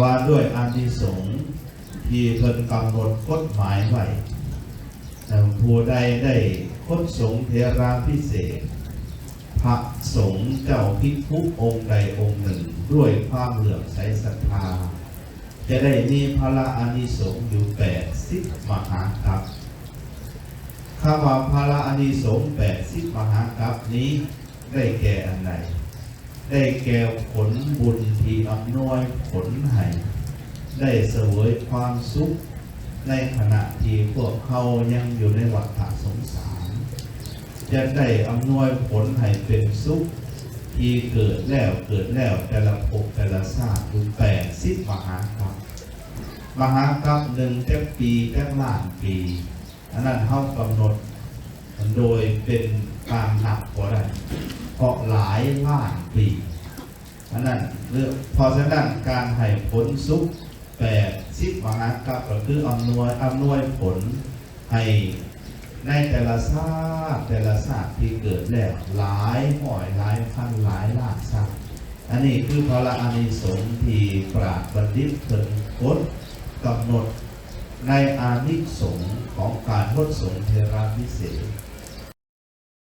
ว่าด้วยอานิสงส์ที่เพิ่นกำหนดกฎหมายไว้ผู้ใดได้คดสงเทราพิเศษ พระสงฆ์เจ้าพิคุองค์ใดองค์หนึ่ง ด้วยความเหลื่อมใสศรัทธา จะได้มีพระอานิสงส์อยู่แปดสิบมหากัปข้าว่าพระอานิสงส์แปดสิบมหากัปนี้ได้แก่อันใด ได้แก่ผลบุญที่อำนวยผลให้ได้เสวยความสุข ในขณะที่พวกเขายังอยู่ในวัฏสงสาร จะได้อำนวยผลให้เป็นสุข ที่เกิดแล้วเกิดแล้วแต่ละภพแต่ละชาติอยู่แปดสิบมหากรรมมหากรรมหนึ่งแค่ปีแค่ล้านปีอันนั้นเขากำหนดโดยเป็นการหนักกว่าได เพราะหลายล้านปีอันนั้นเรื่องพอฉะนั้นการให้ผลสุขแปดสิบมหากรรมก็คืออำนวยอำนวยผลให้ในแต่ละชาติแต่ละชาติที่เกิดแล้วหลายหอยหลายพันหลายล้านชาติอันนี้คือพระอานิสงส์ที่ปราดบัณฑิตเพิ่นกดกำหนดในอานิสงส์ของการทดสงเทระพิเศษ